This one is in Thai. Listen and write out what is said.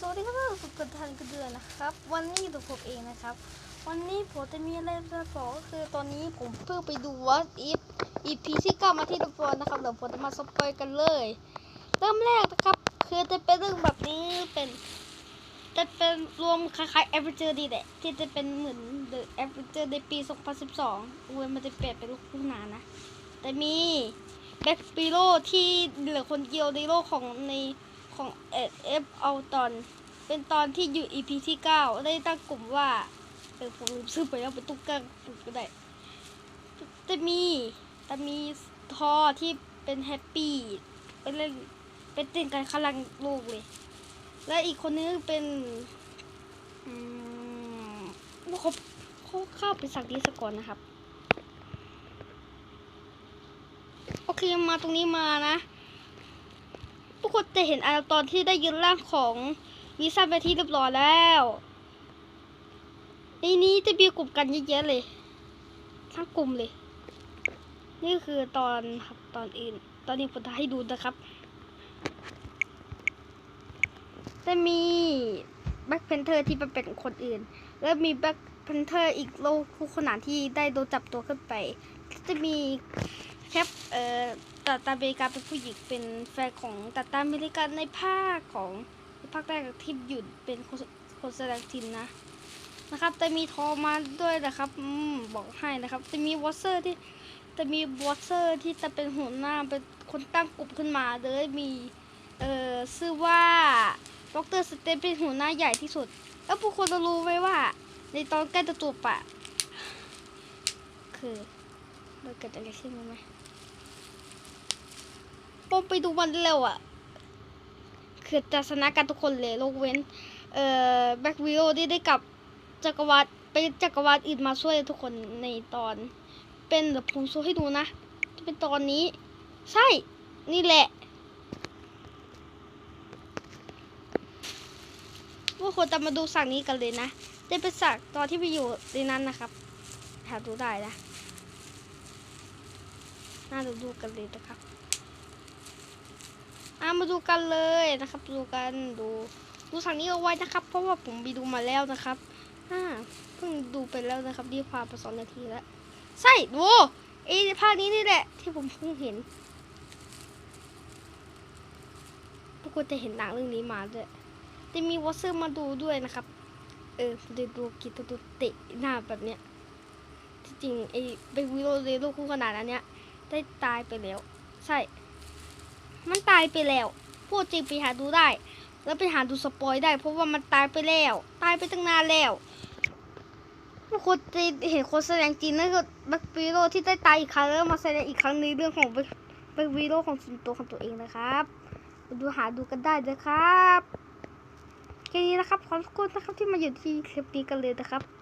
สวัสดีครับสุกันทันกันเดือนนะครับ วันนี้ตัวผมเองนะครับ วันนี้ผมจะมีอะไรจะบอกก็คือตอนนี้ผมเพิ่งไปดูว่าอีฟอีพีที่เก้ามาที่ตะกอนนะครับเดี๋ยวผมจะมาสปอยกันเลยเริ่มแรกนะครับ คือจะเป็นเรื่องแบบนี้เป็นจะเป็นรวมคล้ายๆ Adventure ดีแหละที่จะเป็นเหมือน The Adventure ในปี2012อุ้ยมันจะเปลี่ยนเป็นลูกคู่นานะแต่มีแบ็คปีโรที่เหลือคนเดียวในโลกของใน ของเอเอฟเอาตอน เป็นตอนที่อยู่ EP ที่ 9 ได้ตั้งกลุ่มว่าเออผมลืมชื่อไปแล้วเป็นตุ๊กตากลุ่มก็ได้จะมีจะมีทอที่เป็นแฮปปี้เป็นเล่นเป็นเต้นกันขลังลูกเลย และอีกคนนึงเป็นอืมเขาเขาเข้าไปสักดีสก่อนนะครับ โอเคมาตรงนี้มานะ กคนจะเห็นอาตอนที่ได้ยืนร่างของวีซ่าไปที่เรียบร้อยแล้วในนี้จะมีกลุ่มกันเยอะๆเลยทั้งกลุ่มเลย นี่คือตอนครับตอนอื่น ตอนนี้ผมจะให้ดูนะครับ จะมีแบ็คเพนเทอร์ที่เป็นคนอื่น แล้วมีแบ็คเพนเทอร์อีกโลกคู่ขนานที่ได้โดนจับตัวขึ้นไป จะมีแคปเอ่อ ตาตาเมริกาเป็นผู้หญิงเป็นแฟนของตาตาเมริกาในภาคของภาคแรกที่หยุดเป็นคนแสดงทินนะนะครับจะมีทอมาด้วยนะครับอบอกให้นะครับ จะมีวอเซอร์ที่จะมีวอเซอร์ที่จะเป็นหัวหน้าเป็นคนตั้งกลุ่มขึ้นมาเลยมีเอ่อชื่อว่าดรสเตนเป็นหัวหน้าใหญ่ที่สุด แล้วผู้คนจะรู้ไหมว่า ในตอนใกล้จะจบอะคือมันเกิดอะไรขึ้นไหม ปมไปดูมันเร็วอะคือจะชนะกันทุกคนเลยยกเว้น เอ่อแบ็กวิโอที่ได้กลับจักรวาลไปจักรวาลอื่นมาช่วยทุกคนในตอน เป็นเดี๋ยวผมโชว์ให้ดูนะจะเป็นตอนนี้ ใช่ นี่แหละพวกคนจะมาดูฉากนี้กันเลยนะจะเป็นฉากตอนที่ไปอยู่ในนั้นนะครับหาดูได้นะน่าจะดูกันเลยนะครับ อามาดูกันเลยนะครับ ดูกันดูดูฉากนี้เอาไว้นะครับ เพราะว่าผมไปดูมาแล้วนะครับอ่าเพิ่งดูไปแล้วนะครับดีพาไปสองนาทีแล้วใช่ดูไอ้ภาคนี้นี่แหละ ที่ผมเพิ่งเห็นทุกคนจะเห็นหนังเรื่องนี้มาด้วยจะมีวอเซอร์มาดูด้วยนะครับ เออเดี๋ยวดูกิตดูเตะหน้าแบบเนี้ยที่จริงไอ้เบวิโรเลโลคู่ขนาดนั้นเนี้ยได้ตายไปแล้ว ใช่ มันตายไปแล้วพูดจริงไปหาดูได้ แล้วไปหาดูสปอยได้ เพราะว่ามันตายไปแล้ว ตายไปตั้งนานแล้วทุกคนจะเห็นคนแสดงจริงนั่นก็แบ็ควีโรที่ได้ตายอีกครั้งแล้วมาแสดงอีกครั้งในเรื่องของแบ็ควีโรของสิงโตของตัวเองนะครับไปดูหาดูกันได้เลยครับแค่นี้นะครับขอบคุณนะครับที่มาอยู่ที่คลิปนี้กันเลยนะครับ